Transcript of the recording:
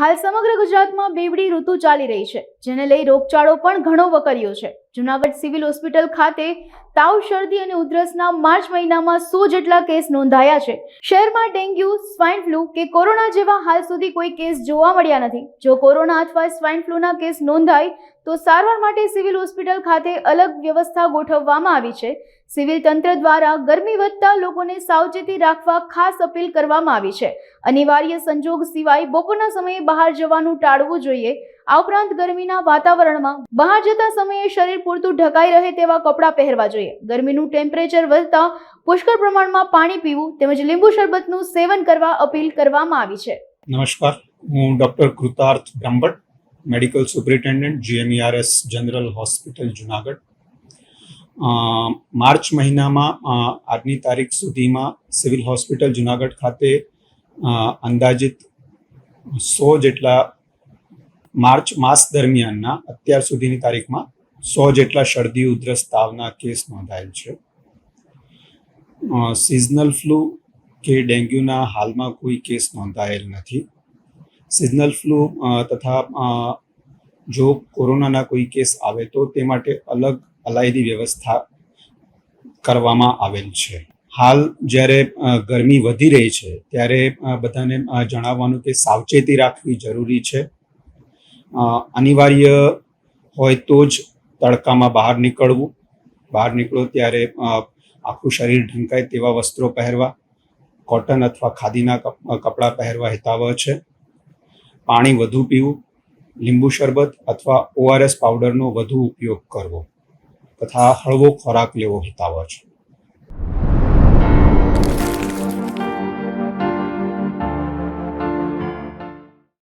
હાલ સમગ્ર ગુજરાતમાં બેવડી ઋતુ ચાલી રહી છે. જેને લઈ રોગચાળો પણ ઘણો વકર્યો છે. જુનાગઢ સિવિલ હોસ્પિટલ ખાતે તાવ, શરદી અને ઉધરસના માર્ચ મહિનામાં સો જેટલા કેસ નોંધાયા છે. શહેરમાં ડેન્ગ્યુ, સ્વાઇન ફ્લૂ કે કોરોના જેવા હાલ સુધી કોઈ કેસ જોવા મળ્યા નથી. જો કોરોના અથવા સ્વાઇન ફ્લૂના કેસ નોંધાય, તો સારવાર માટે સિવિલ હોસ્પિટલ ખાતે અલગ વ્યવસ્થા ગોઠવવામાં આવી છે. સિવિલ તંત્ર દ્વારા ગરમી વધતા લોકોને સાવચેતી રાખવા ખાસ અપીલ કરવામાં આવી છે. અનિવાર્ય સંજોગ સિવાય બપોરના સમયે બહાર જવાનું ટાળવું જોઈએ. આ ઉપરાંત ગરમીના વાતાવરણમાં બહાર જતા સમયે શરીર પૂરતું ઢકાઈ રહે તેવા કપડાં પહેરવા જોઈએ. ગરમીનું ટેમ્પરેચર વધતા પુષ્કળ પ્રમાણમાં પાણી પીવું તેમજ લીંબુ શરબતનું સેવન કરવા અપીલ કરવામાં આવી છે. નમસ્કાર. હું doctor Kritarth Brahman medical superintendent, GMERS general hospital, Junagadh. March મહિનામાં આજની તારીખ સુધીમાં સિવિલ હોસ્પિટલ જુનાગઢ ખાતે અંદાજિત સો જેટલા માર્ચ માસ દરમિયાનના અત્યાર સુધીની તારીખમાં સો જેટલા શરદી, ઉધરસ, તાવના કેસ નોંધાયેલ છે. સિઝનલ ફ્લૂ કે ડેન્ગ્યુના હાલમાં કોઈ કેસ નોંધાયેલ નથી. સિઝનલ ફ્લૂ તથા જો કોરોનાના કોઈ કેસ આવે તો તે માટે અલગ અલાયદી વ્યવસ્થા કરવામાં આવેલ છે. હાલ જ્યારે ગરમી વધી રહી છે, ત્યારે બધાને જણાવવાનું કે સાવચેતી રાખવી જરૂરી છે. અનિવાર્ય હોય તો જ તડકામાં બહાર નીકળવું. બહાર નીકળો ત્યારે આખું શરીર ઢંકાય તેવા વસ્ત્રો પહેરવા. કોટન અથવા ખાદીના કપ- કપડાં પહેરવા હિતાવહ છે. પાણી વધુ પીવું. લીંબુ શરબત અથવા ઓઆરએસ પાવડરનો વધુ ઉપયોગ કરવો. તથા હળવો ખોરાક લેવો હિતાવહ છે.